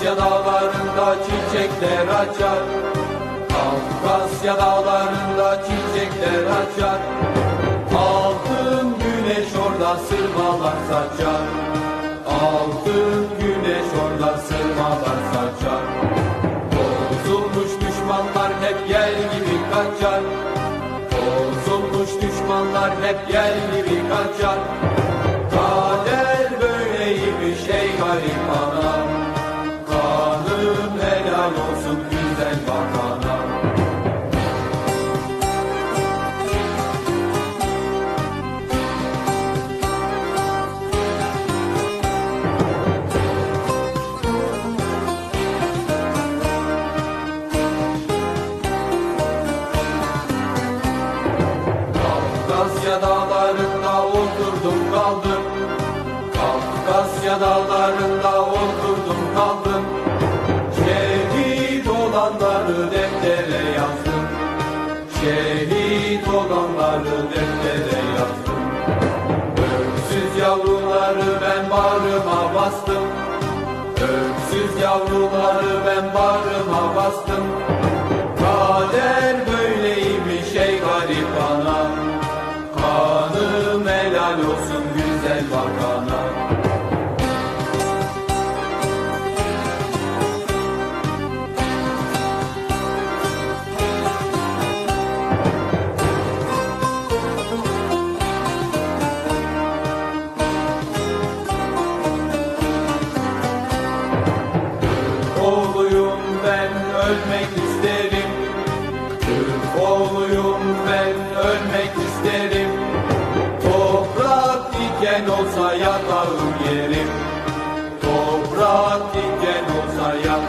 Kafkasya dağlarında çiçekler açar. Kafkasya dağlarında çiçekler açar. Altın güneş orada sırmalar saçar. Altın güneş orada sırmalar saçar. Bozulmuş düşmanlar hep gel gibi kaçar. Bozulmuş düşmanlar hep gel gibi kaçar. Kader böyleymiş ey garip Kanım helal olsun güzel vakana Kafkasya dağlarında oturdum kaldım. Kafkasya dağlarında oturdum kaldım Şehit olanları deftere yazdım Öksüz yavruları ben bağrıma bastım. Öksüz yavruları ben bağrıma bastım. Kader böyleymiş ey garip ana Kanım helal olsun güzel vakana ölmek Türk oğluyum ben ölmek isterim. Toprak diken olsa yatağım yerim. Toprak diken